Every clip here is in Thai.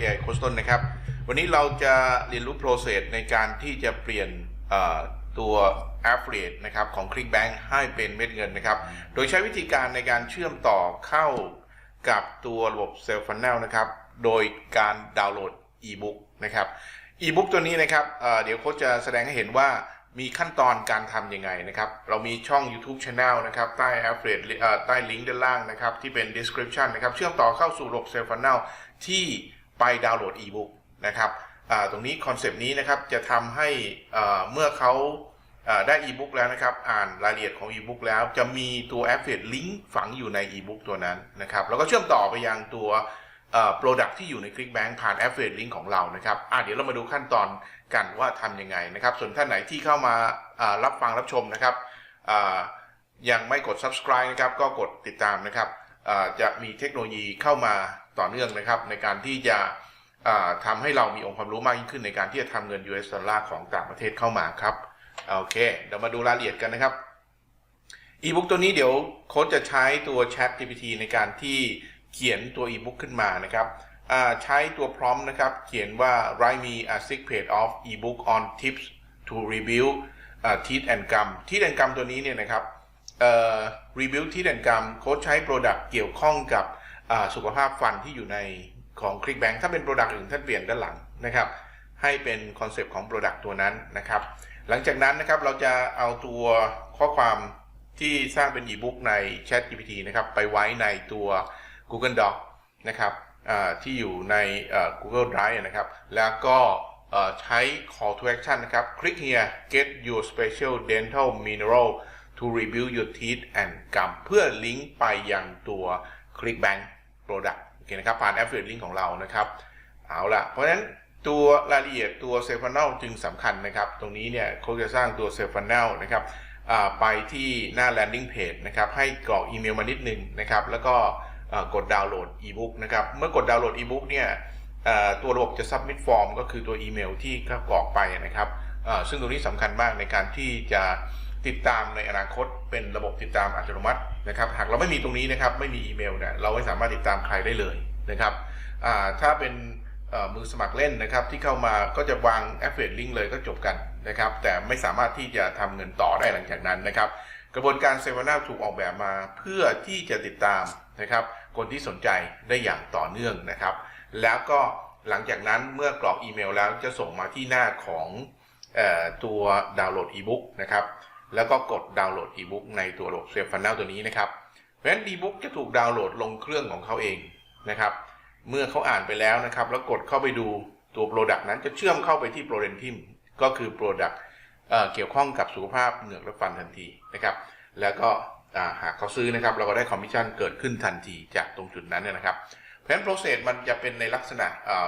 AI โคชต้นนะครับ วันนี้เราจะเรียนรู้ process ในการที่จะเปลี่ยนตัว affiliate นะครับของ ClickBank ให้เป็นเม็ดเงินนะครับ โดยใช้วิธีการในการเชื่อมต่อเข้ากับตัวระบบ Sales Funnel นะครับ โดยการดาวน์โหลด e-book นะครับ e-book ตัวนี้นะครับเเดี๋ยวโค้ชจะแสดงให้เห็นว่ามีขั้นตอนการทำยังไงนะครับ เรามีช่อง YouTube Channel นะครับ ใต้ affiliate เอ่อใต้ลิงก์ด้านล่างนะครับ ที่เป็น description นะครับ เชื่อมต่อเข้าสู่ระบบ Sales Funnel ที่ ไปดาวน์โหลด e-book นะครับตรงนี้คอนเซปต์นี้นะครับจะทำให้เมื่อเขาได้ e-book แล้วนะครับ อ่านรายละเอียดของ e-book แล้วจะมีตัว affiliate link ฝังอยู่ใน e-book ตัวนั้นนะครับแล้วก็เชื่อมต่อไปยังตัวเอ่อ product ที่อยู่ใน ClickBank ผ่าน affiliate link ของเรานะครับเดี๋ยวเรามาดูขั้นตอนกันว่าทำยังไงนะครับ ส่วนท่านไหนที่เข้ามารับฟังรับชมนะครับยังไม่กด subscribe นะครับก็กดติดตามนะครับจะมีเทคโนโลยีเข้ามา ต่อเนื่องนะครับ ในการที่จะอ่าทำให้เรามีองค์ความรู้มากยิ่งขึ้นในการที่จะทำเงิน US ดอลลาร์ของต่างประเทศเข้ามาครับโอเคเดี๋ยวมาดูรายละเอียดกันนะครับ e-book ตัวนี้เดี๋ยวโค้ชจะใช้ตัว Chat GPT ในการที่เขียนตัว e-book ขึ้นมานะครับใช้ตัวพร้อมนะครับ เขียนว่า write me a sick page of e-book on tips to rebuild teeth and gum teeth and gum ตัวนี้เนี่ยนะครับ rebuild teeth and gum โค้ชใช้ product เกี่ยวข้องกับ สุขภาพฟันที่อยู่ในของ ClickBank ถ้าเป็น product อื่นท่านเปลี่ยนด้านหลังนะครับ ให้เป็นคอนเซปต์ของ Product ตัวนั้นนะครับ หลังจากนั้นนะครับเราจะเอาตัวข้อความที่สร้างเป็น e-book ใน Chat GPT นะครับไปไว้ในตัว Google Doc นะครับที่อยู่ใน Google Drive นะครับ แล้วก็ใช้ call to action นะครับ click here get your special dental mineral to rebuild your teeth and gum เพื่อลิงก์ไปยังตัว ClickBank Product โอเคนะครับผ่าน affiliate link ของเรานะครับเอาละเพราะฉะนั้นตัวรายละเอียดตัวเซฟัน n น l จึงสำคัญนะครับ ตรงนี้เนี่ยเขาจะสร้างตัวเซฟัน n น l นะครับไปที่หน้า landing page นะครับให้กรอกอีเมลมานิดนึงนะครับแล้วก็กดดาวน์โหลด e-book นะครับเมื่อกดดาวน์โหลด e-book เนี่ยตัวระบบจะ submit form ก็คือตัวอีเมลที่เขากรอกไปนะครับซึ่งตรงนี้สำคัญมากในการที่จะ ติดตามในอนาคตเป็นระบบติดตามอัตโนมัตินะครับ หากเราไม่มีตรงนี้นะครับไม่มีอีเมลเนี่ยเราไม่สามารถติดตามใครได้เลยนะครับถ้าเป็นมือสมัครเล่นนะครับ ที่เข้ามาก็จะวาง affiliate link เลยก็จบกันนะครับ แต่ไม่สามารถที่จะทำเงินต่อได้หลังจากนั้นนะครับ กระบวนการเซ l นาถูกออกแบบมาเพื่อที่จะติดตามนะครับ คนที่สนใจได้อย่างต่อเนื่องนะครับ แล้วก็หลังจากนั้นเมื่อกรอกอีเมลแล้วจะส่งมาที่หน้าของออตัวดาวน์โหลดอีบุ๊กนะครับ แล้วก็กดดาวน์โหลดอีบุ๊กในตัวระบบเซฟฟันแนลตัวนี้นะครับ เพราะฉะนั้นอีบุ๊กจะถูกดาวน์โหลดลงเครื่องของเขาเองนะครับ เมื่อเขาอ่านไปแล้วนะครับ แล้วกดเข้าไปดูตัว Product นั้นจะเชื่อมเข้าไปที่ p r o d e n t i m ก็คือ Product เอ่อเกี่ยวข้องกับสุขภาพเหงือกและฟันทันทีนะครับ แล้วก็หากเขาซื้อนะครับ เราก็ได้คอมมิชชั่นเกิดขึ้นทันทีจากตรงจุดนั้นเนี่ยนะครับเพราะฉะนั้น process มันจะเป็นในลักษณะ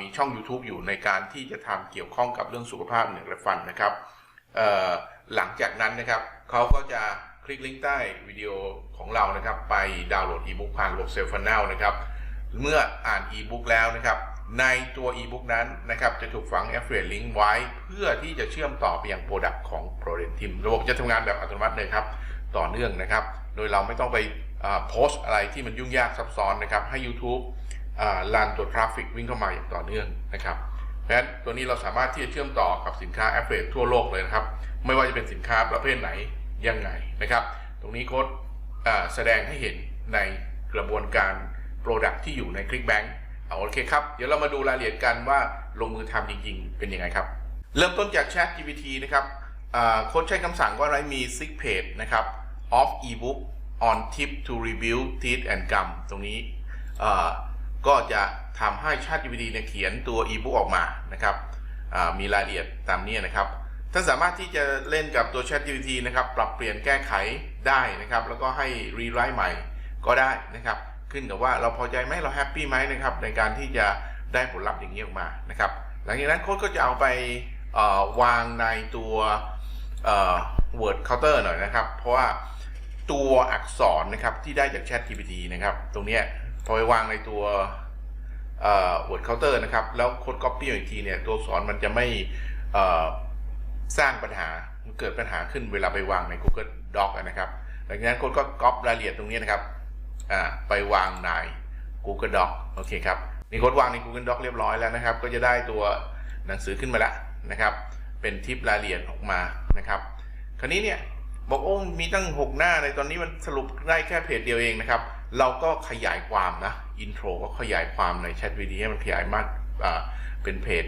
มีช่อง YouTube อยู่ในการที่จะทำเกี่ยวข้องกับเรื่องสุขภาพเหงือกและฟันนะครับ หลังจากนั้นนะครับเขาก็จะคลิกลิงก์ใต้วิดีโอของเรานะครับ ไปดาวน์โหลดอีบุ๊กผ่านระบบเซลฟันแนลนะครับ เมื่ออ่านอีบุ๊กแล้วนะครับ ในตัวอีบุ๊กนั้นนะครับ จะถูกฝัง affiliate link ไว้ เพื่อที่จะเชื่อมต่อไปยัง Product ของ p r o d e n t i m ระบบจะทำงานแบบอัตโนมัติเลยครับ ต่อเนื่องนะครับ โดยเราไม่ต้องไปโพสต์อะไรที่มันยุ่งยากซับซ้อนนะครับ ให้ YouTube ลันตัวทราฟฟิกวิ่งเข้ามาอย่างต่อเนื่องนะครับ เพราะฉะนั้นตัวนี้เราสามารถที่จะเชื่อมต่อกับสินค้า affiliate ทั่วโลกเลยนะครับ ไม่ว่าจะเป็นสินค้าประเภทไหนยังไงนะครับ ตรงนี้โค้ดแสดงให้เห็นในกระบวนการ Product ที่อยู่ใน ClickBank เอาโอเคครับ เดี๋ยวเรามาดูรายละเอียดกันว่าลงมือทำจริงๆ เป็นยังไงครับ เริ่มต้นจาก Chat GPT นะครับโค้ดใช้คำสั่งว่าอะไรมี sick page นะครับ of ebook on tip to review teeth and gum ตรงนี้ก็จะ ทำให้ Chat GPT เนี่ยเขียนตัว ebook ออกมานะครับมีรายละเอียดตามนี้นะครับท่านสามารถที่จะเล่นกับตัว Chat GPT นะครับปรับเปลี่ยนแก้ไขได้นะครับ แล้วก็ให้รีไรต์ใหม่ก็ได้นะครับ ขึ้นกับว่าเราพอใจไหมเราแฮปปี้ไหมนะครับในการที่จะได้ผลลัพธ์อย่างนี้ออกมานะครับ หลังจากนั้นโค้ดก็จะเอาไปวางในตัว word counter หน่อยนะครับ เพราะว่าตัวอักษรนะครับที่ได้จาก Chat GPT นะครับ ตรงนี้พอไปวางในตัว เอ่อ word counter นะครับ แล้วโค้ด copy อีกทีเนี่ยตัวสอักษรมันจะไม่เอ่อสร้างปัญหาเกิดปัญหาขึ้นเวลาไปวางใน Google Doc นะครับหลังนั้นโคนก็ก๊อปรายละเอียดตรงนี้นะครับอ่าไปวางใน Google Doc โอเคครับนี่โค้ดวางใน Google Doc เรียบร้อยแล้วนะครับ ก็จะได้ตัวหนังสือขึ้นมาแล้วนะครับ เป็นทิปรายละเอียดออกมานะครับ คราวนี้เนี่ยบอกโอ้มีตั้ง 6 หน้าในตอนนี้มันสรุปได้แค่เพจเดียวเองนะครับ เราก็ขยายความนะอินโทรก็ขยายความในแชทวิดีให้มันขยายมากเป็นเพจ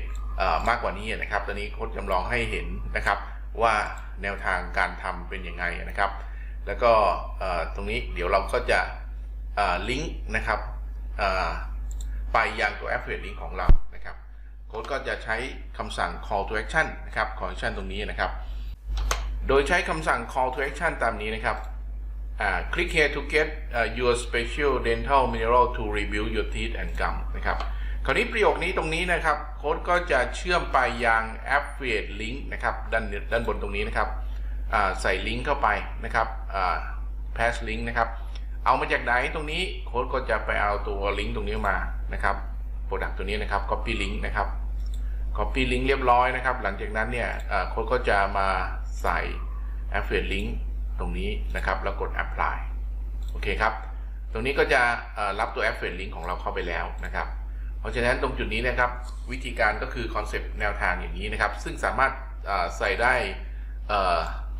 มากกว่านี้นะครับ ตอนนี้โค้ดจำลองให้เห็นนะครับว่าแนวทางการทำเป็นยังไงนะครับ แล้วก็ตรงนี้เดี๋ยวเราก็จะลิงก์นะครับไปยังตัว affiliate link ของเรานะครับโค้ดก็จะใช้คำสั่ง call to action นะครับ call to action ตรงนี้นะครับ โดยใช้คำสั่ง call to action ตามนี้นะครับ อ่า click here to get uh, your special dental mineral to rebuild your teeth and gum นะครับคราวนี้ประโยคนี้ตรงนี้นะครับโค้ดก็จะเชื่อมไปยัง affiliate link นะครับด้านด้านบนตรงนี้นะครับใส่ลิงก์เข้าไปนะครับ pass link นะครับ เอามาจากไหนตรงนี้โค้ดก็จะไปเอาตัวลิงก์ตรงนี้มานะครับ product ตัวนี้นะครับ copy link นะครับ copy link เรียบร้อยนะครับ หลังจากนั้นเนี่ยโค้ดก็จะมาใส่ affiliate link ตรงนี้นะครับแล้วกด apply โอเคครับ ตรงนี้ก็จะรับตัว affiliate link ของเราเข้าไปแล้วนะครับ เพราะฉะนั้นตรงจุดนี้นะครับ วิธีการก็คือคอนเซปต์แนวทางอย่างนี้นะครับ ซึ่งสามารถใส่ได้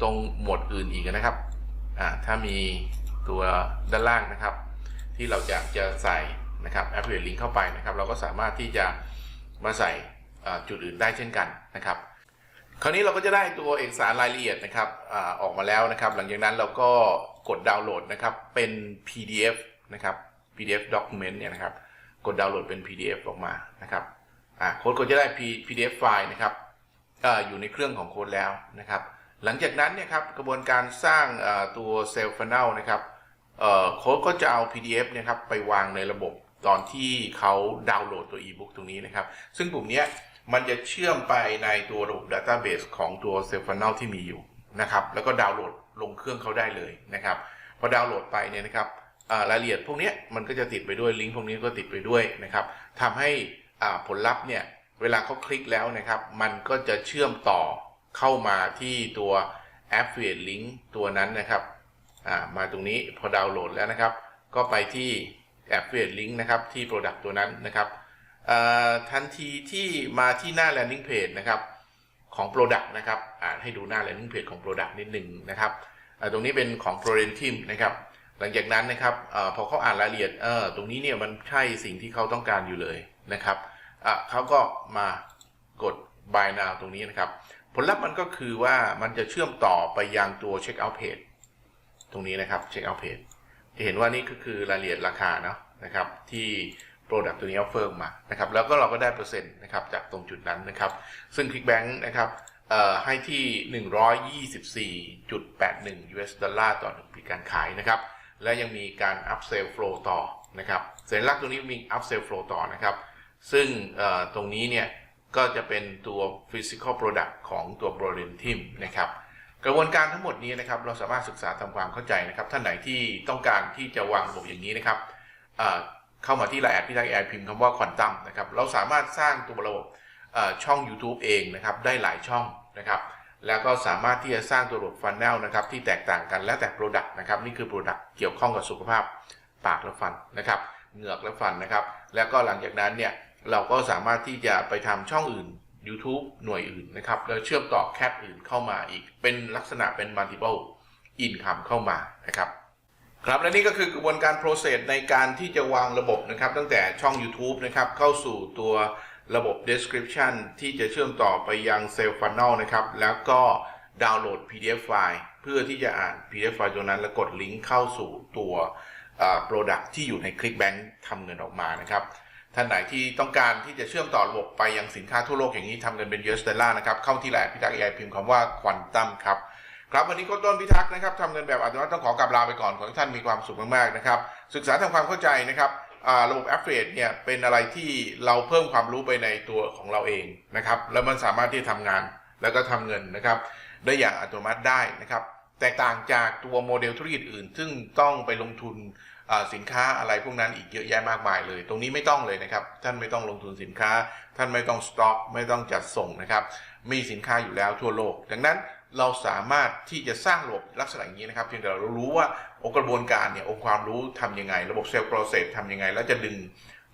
ตรงหมวดอื่นอีกนะครับถ้ามีตัวด้านล่างนะครับ ที่เราอยากจะใส่นะครับ affiliate link เข้าไปนะครับ เราก็สามารถที่จะมาใส่จุดอื่นได้เช่นกันนะครับ คราวนี้เราก็จะได้ตัวเอกสารรายละเอียดนะครับอออกมาแล้วนะครับ หลังจากนั้นเราก็กดดาวน์โหลดนะครับเป็น PDF นะครับ PDF document เนี่ยนะครับ กดดาวน์โหลดเป็น PDF ออกมานะครับโค้ดก็จะได้ PDF ไฟล์นะครับออยู่ในเครื่องของโค้ดแล้วนะครับ หลังจากนั้นเนี่ยครับกระบวนการสร้างตัว Sales Funnel นะครับโค้ดก็จะเอา PDF เนะครับไปวางในระบบตอนที่เขาดาวน์โหลดตัว e-book ตรงนี้นะครับ ซึ่งปุ่มเนี้ย มันจะเชื่อมไปในตัวระบบ Database ของตัว Sales Funnel ที่มีอยู่นะครับ แล้วก็ดาวน์โหลดลงเครื่องเขาได้เลยนะครับพอดาวน์โหลดไปเนี่ยนะครับรายละเอียดพวกนี้มันก็จะติดไปด้วยลิงก์พวกนี้ก็ติดไปด้วยนะครับทำให้ผลลัพธ์เนี่ยเวลาเขาคลิกแล้วนะครับ มันก็จะเชื่อมต่อเข้ามาที่ตัว Affiliate Link ตัวนั้นนะครับมาตรงนี้พอดาวน์โหลดแล้วนะครับ ก็ไปที่ Affiliate Link นะครับที่ Product ตัวนั้นนะครับ ทันทีที่มาที่หน้า Landing Page นะครับของ Product นะครับอ่านให้ดูหน้า Landing Page ของ Product นิดหนึ่งนะครับตรงนี้เป็นของ p r o r e n t i m นะครับหลังจากนั้นนะครับอพอเขาอ่านรายละเอียดเออตรงนี้เนี่ยมันใช่สิ่งที่เขาต้องการอยู่เลยนะครับเขาก็มากด buy now ตรงนี้นะครับ ผลลัพธ์มันก็คือว่ามันจะเชื่อมต่อไปยังตัว check out page ตรงนี้นะครับ check out page จะเห็นว่านี่ก็คือรายละเอียดราคาเนาะนะครับที่ product ตัวนี้ offer มานะครับแล้วก็เราก็ได้เปอร์เซ็นต์นะครับจากตรงจุดนั้นนะครับ ซึ่ง Clickbank นะครับให้ที่ 124.81 US ดอลลาร์ต่อหนึ่งปีการขายนะครับ และยังมีการ upsell flow ต่อนะครับสัญลักษณ์ตรงนี้มี upsell flow ต่อนะครับ ซึ่งตรงนี้เนี่ยก็จะเป็นตัว physical product ของตัว b r o d e n t e a m นะครับกระบวนการทั้งหมดนี้นะครับเราสามารถศึกษาทำความเข้าใจนะครับ ท่านไหนที่ต้องการที่จะวางระบบอย่างนี้นะครับ เข้ามาที่ไลน์แอดพี่ไทยแอดพิมพ์คำว่าควอนตัมนะครับเราสามารถสร้างตัวระบบช่อง YouTube เองนะครับได้หลายช่องนะครับแล้วก็สามารถที่จะสร้างตัวระบบฟันแนลนะครับที่แตกต่างกันแล้วแต่ Product นะครับนี่คือ Product เกี่ยวข้องกับสุขภาพปากและฟันนะครับเหงือกและฟันนะครับ แล้วก็หลังจากนั้นเนี่ยเราก็สามารถที่จะไปทำช่องอื่น YouTube หน่วยอื่นนะครับแล้วเชื่อมต่อแคปอื่นเข้ามาอีกเป็นลักษณะเป็น multiple income เข้ามานะครับ ครับและนี่ก็คือกระบวนการ process ในการที่จะวางระบบนะครับ ตั้งแต่ช่อง YouTube นะครับเข้าสู่ตัวระบบ description ที่จะเชื่อมต่อไปยัง sales funnel นะครับ แล้วก็ดาวน์โหลด PDF ไฟล์เพื่อที่จะอ่าน PDF ไฟล์ตัวนั้น แล้วกดลิงก์เข้าสู่ตัวอ่า product ที่อยู่ใน ClickBank ทำเงินออกมานะครับ ท่านไหนที่ต้องการที่จะเชื่อมต่อระบบไปยังสินค้าทั่วโลกอย่างนี้ทำเงินเป็น US ดอลลาร์นะครับ เข้าที่แหละพิทักษ์ไอพิมพ์คำว่าควอนตัมครับ ครับวันนี้โค้ชต้นพิทักษ์นะครับทำเงินแบบอัตโนมัติต้องขอกลับลาไปก่อนขอให้ท่านมีความสุขมากๆนะครับศึกษาทำความเข้าใจนะครับระบบ Affiliate เนี่ยเป็นอะไรที่เราเพิ่มความรู้ไปในตัวของเราเองนะครับแล้วมันสามารถที่จะทำงานแล้วก็ทำเงินนะครับได้อย่างอัตโนมัติได้นะครับแตกต่างจากตัวโมเดลธุรกิจอื่น ซึ่งต้องไปลงทุนสินค้าอะไรพวกนั้นอีกเยอะแยะมากมายเลย ตรงนี้ไม่ต้องเลยนะครับ ท่านไม่ต้องลงทุนสินค้า ท่านไม่ต้องสต็อก ไม่ต้องจัดส่งนะครับ มีสินค้าอยู่แล้วทั่วโลก ดังนั้น เราสามารถที่จะสร้างระบบลักษณะอย่างนี้นะครับเพียงแต่เรารู้ว่าองค์กระบวนการเนี่ยองค์ความรู้ทำยังไง ระบบเซลล์โปรเซสทำยังไง แล้วจะดึง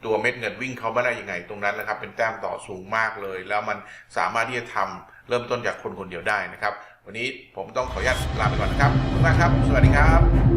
ตัวเม็ดเงินวิ่งเข้ามาได้ยังไง ตรงนั้นนะครับ เป็นแต้มต่อสูงมากเลย แล้วมันสามารถที่จะทำเริ่มต้นจากคนคนเดียวได้นะครับ วันนี้ผมต้องขออนุญาตลาไปก่อนนะครับขอบคุณมากครับ สวัสดีครับ